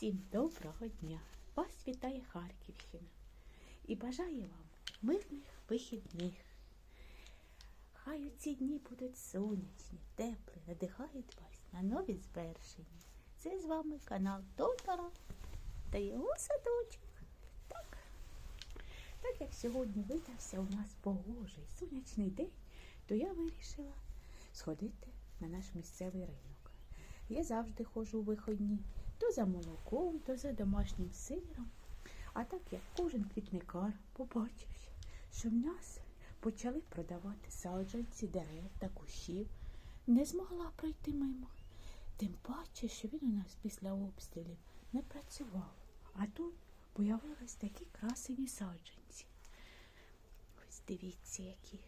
Усім доброго дня! Вас вітає Харківщина і бажаю вам мирних вихідних. Хай у ці дні будуть сонячні, теплі, надихають вас на нові звершення. Це з вами канал Тотара та його садочок. Так. так як сьогодні видався у нас погожий сонячний день, то я вирішила сходити на наш місцевий ринок. Я завжди ходжу у виходні то за молоком, то за домашнім сиром. А так як кожен квітникар побачив, що в нас почали продавати саджанці, дерев та кущів, не змогла пройти мимо. Тим паче, що він у нас після обстрілів не працював. А тут появились такі красиві саджанці. Ось дивіться, які.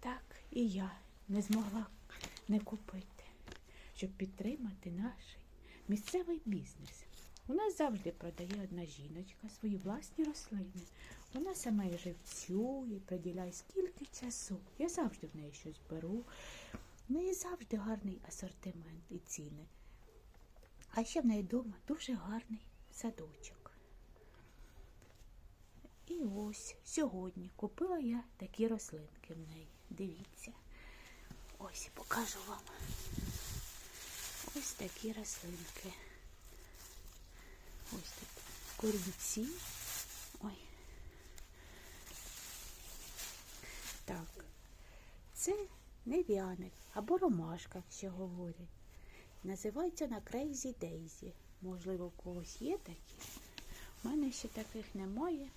Так і я не змогла не купити, щоб підтримати наш місцевий бізнес. У нас завжди продає одна жіночка свої власні рослини. Вона сама їх живцює, приділяє скільки часу. Я завжди в неї щось беру. В неї завжди гарний асортимент і ціни. А ще в неї вдома дуже гарний садочок. І ось сьогодні купила я такі рослинки в неї. Дивіться. Ось покажу вам. Ось такі рослинки. Ось тут корінці. Ой. Так. Це нев'яник або ромашка, ще говорять. Називається на Crazy Daisy. Можливо, у когось є такі. У мене ще таких немає.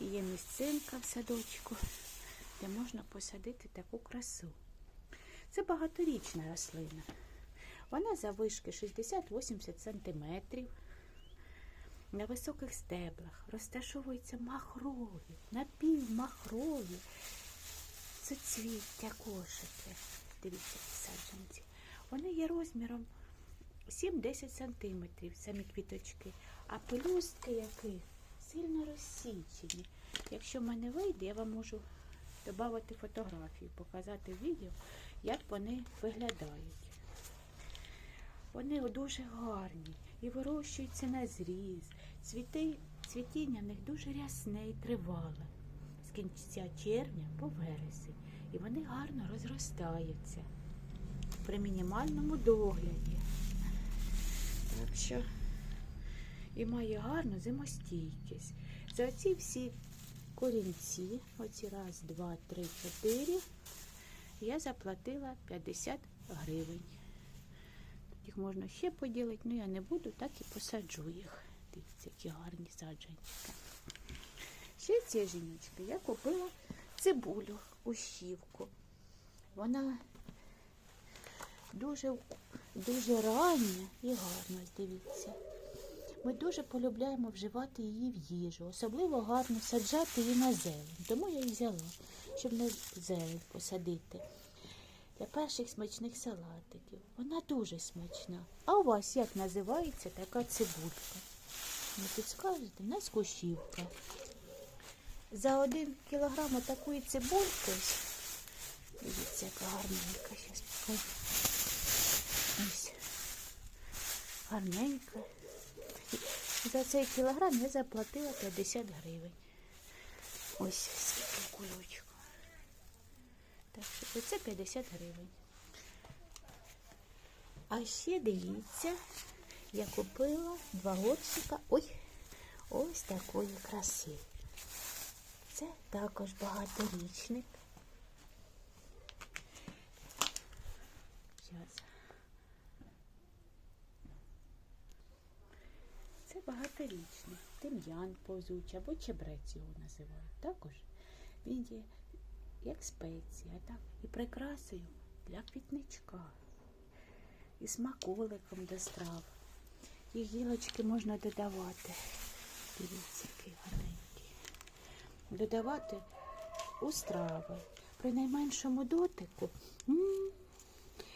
І є місцинка в садочку, де можна посадити таку красу. Це багаторічна рослина. Вона завишки 60-80 см. На високих стеблах розташовуються махрові, напівмахрові суцвіття кошики. Дивіться, ці саджанці. Вони є розміром 7-10 см, самі квіточки, а пелюстки яких сильно розсічені. Якщо в мене вийде, я вам можу додати фотографію, показати відео, як вони виглядають. Вони дуже гарні і вирощуються на зріз. Цвіти, цвітіння в них дуже рясне і тривале. З кінця червня по вересень. І вони гарно розростаються при мінімальному догляді. Так що і має гарну зимостійкість. За оці всі корінці, оці раз, два, три, чотири, я заплатила 50 гривень. Їх можна ще поділити, але я не буду, так і посаджу їх. Дивіться, які гарні саджанчики. Ще ці жіночки я купила цибулю, ущівку. Вона дуже, дуже рання і гарна, дивіться. Ми дуже полюбляємо вживати її в їжу. Особливо гарно саджати її на зелень. Тому я її взяла, щоб на зелень посадити для перших смачних салатиків. Вона дуже смачна. А у вас як називається така цибулька? Не підскажете? У нас кущівка. За один кілограм такої цибульки, дивіться, яка гарненька, зараз. Ось. Гарненька. За цей кілограм я заплатила 50 гривень. Ось скільки кульочку. Так що це 50 гривень. А ще дивіться, я купила два горщика. Ой, ось такої краси. Це також багаторічник. Це багаторічний. Тим'ян повзучий або чебрець його називають. Також він є як спеція, так, і прикрасою для квітничка, і смаколиком до страв. І гілочки можна додавати. Дивіться, який гарненький. Додавати у страви. При найменшому дотику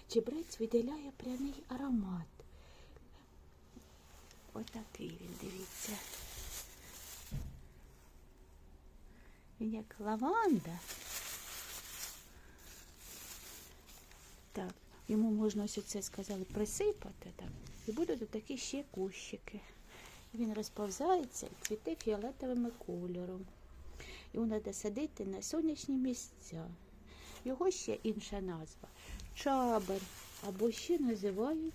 чебрець виділяє пряний аромат. Отакий він, дивіться. Він як лаванда. Так, Йому можна ось це сказали присипати так, і будуть такі ще кущики. Він розповзається і цвіте фіолетовим кольором. Його треба садити на сонячні місця. Його ще інша назва чабер, або ще називають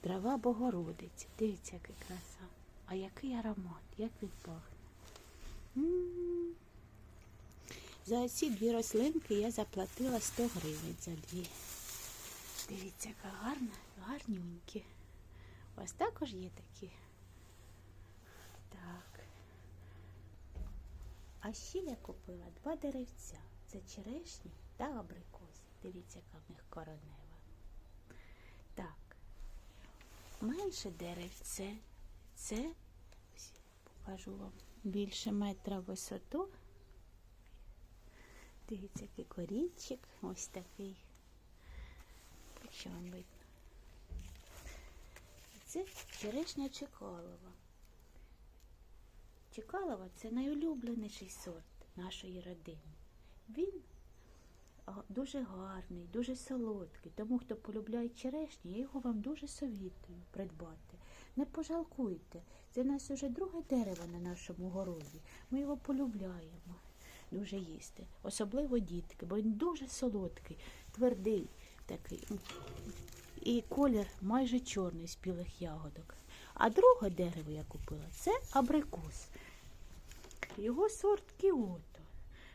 трава Богородиці. Дивіться, яка краса. А який аромат, як він пахне. За ці дві рослинки я заплатила 100 гривень за дві. Дивіться, яка гарна, гарнюнькі. Вас також є такі? Так. А ще я купила два деревця. Це черешні та абрикоси. Дивіться, яка в них коронева. Так. Менше деревце. Це, ось покажу вам, більше метра висоту. Дивіться, який корінчик. Ось такий. Якщо вам видно. Це черешня Чекалова. Чекалова це найулюбленіший сорт нашої родини. Він дуже гарний, дуже солодкий. Тому хто полюбляє черешню, я його вам дуже совітую придбати. Не пожалкуйте. Це у нас уже друге дерево на нашому городі. Ми його полюбляємо дуже їсти. Особливо дітки, бо він дуже солодкий, твердий такий. І колір майже чорний з білих ягодок. А друге дерево я купила це абрикос. Його сорт Кіото.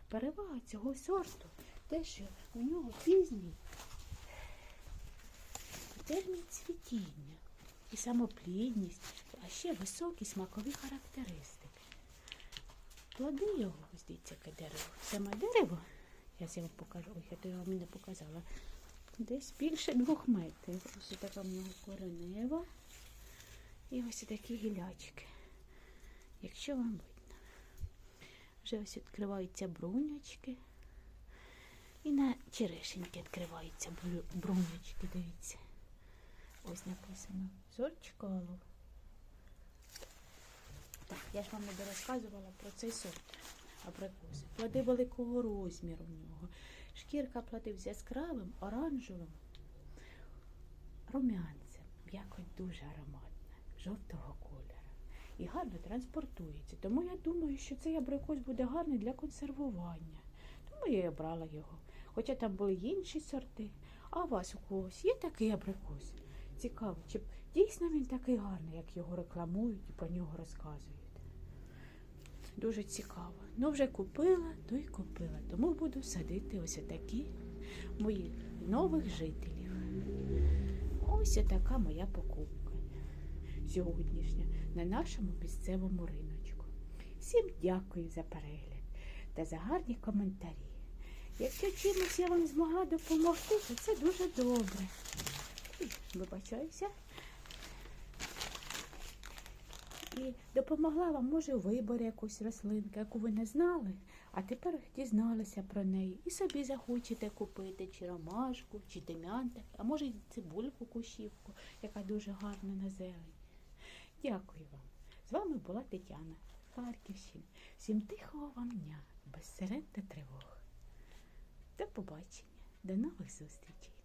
Перевага цього сорту те, що у нього пізній термін цвітіння і самоплідність, а ще високі смакові характеристики. Плоди його, ось дивіться, яке дерево. Саме дерево, я вам покажу, ой, я вам не показала, десь більше двох метрів. Ось така в нього коренева. І ось такі гілячки. Якщо вам видно. Вже ось відкриваються брунячки. І на черешеньки відкриваються бру- брунячки, дивіться. Ось написано Зорчкало. Так, я ж вам не розказувала про цей сорт абрикоси. Плоди великого розміру в нього. Шкірка плодів з яскравим, оранжевим, румянцем. М'якоть дуже ароматна, жовтого кольору. І гарно транспортується. Тому я думаю, що цей абрикос буде гарний для консервування. Тому я і обрала його. Хоча там були інші сорти. А у вас у когось є такий абрикос? Цікаво, чи дійсно він такий гарний, як його рекламують і про нього розказують. Дуже цікаво. Ну, вже купила, то й купила. Тому буду садити ось такі моїх нових жителів. Ось така моя покупка сьогоднішня на нашому місцевому риночку. Всім дякую за перегляд та за гарні коментарі. Якщо чимось я вам змогла допомогти, то це дуже добре. Ой, Вибачаюся. І допомогла вам, може, у виборі якусь рослинки, яку ви не знали, а тепер дізналися про неї. І собі захочете купити чи ромашку, чи тим'янтик, а може й цибульку кущівку, яка дуже гарна на зелень. Дякую вам. З вами була Тетяна з Харківщини. Всім тихого вам дня, без сирен та тривог. До побачення, до нових зустрічей.